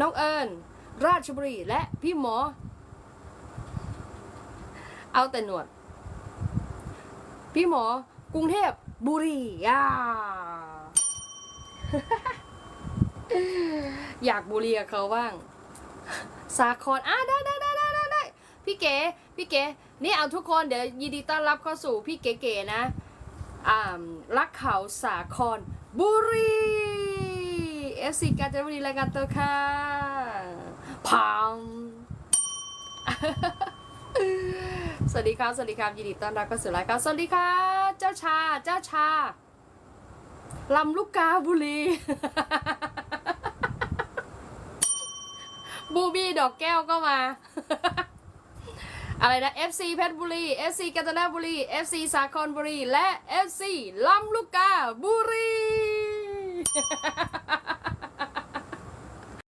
น้องเอิญราชบุรีและพี่หมอ เอาแต่หนวด พี่หมอกรุงเทพบุรีอ่าอยากบุรีกับเขาบ้าง สาครอะได้ได้ได้ได้ได้ได้พี่เก๋พี่เก๋นี่เอาทุกคนเดี๋ยวยินดีต้อนรับเข้าสู่พี่เก๋ๆนะอ่ารักเขาสาครบุรี เอฟซีกาญจนบุรีรายการตัวค่ะพังสวัสดีครับ สวัสดีครับ ยินดีต้อนรับเข้าสู่รายการสวัสดีค่ะ เจ้าชา เจ้าชา ลำลูกกาบุรี บูบี้ดอกแก้วก็มา อะไรนะ FC เพชรบุรี FC กาญจนบุรี FC สาครบุรี และ FC ลำลูกกาบุรี